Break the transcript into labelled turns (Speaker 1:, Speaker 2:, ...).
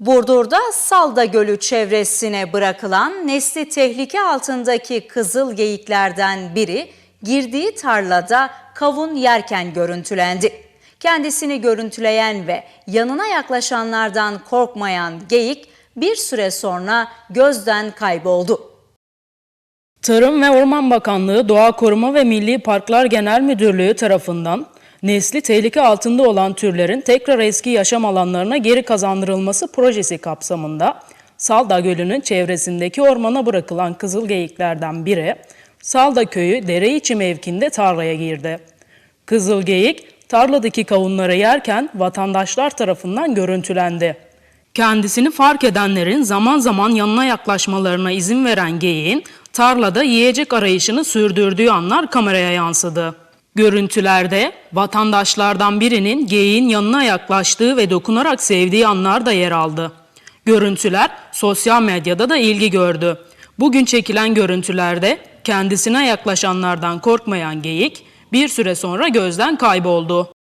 Speaker 1: Burdur'da Salda Gölü çevresine bırakılan nesli tehlike altındaki kızıl geyiklerden biri girdiği tarlada kavun yerken görüntülendi. Kendisini görüntüleyen ve yanına yaklaşanlardan korkmayan geyik bir süre sonra gözden kayboldu.
Speaker 2: Tarım ve Orman Bakanlığı Doğa Koruma ve Milli Parklar Genel Müdürlüğü tarafından nesli tehlike altında olan türlerin tekrar eski yaşam alanlarına geri kazandırılması projesi kapsamında Salda Gölü'nün çevresindeki ormana bırakılan kızıl geyiklerden biri Salda Köyü Dereiçi mevkinde tarlaya girdi. Kızıl geyik tarladaki kavunları yerken vatandaşlar tarafından görüntülendi. Kendisini fark edenlerin zaman zaman yanına yaklaşmalarına izin veren geyiğin tarlada yiyecek arayışını sürdürdüğü anlar kameraya yansıdı. Görüntülerde vatandaşlardan birinin geyiğin yanına yaklaştığı ve dokunarak sevdiği anlar da yer aldı. Görüntüler sosyal medyada da ilgi gördü. Bugün çekilen görüntülerde kendisine yaklaşanlardan korkmayan geyik bir süre sonra gözden kayboldu.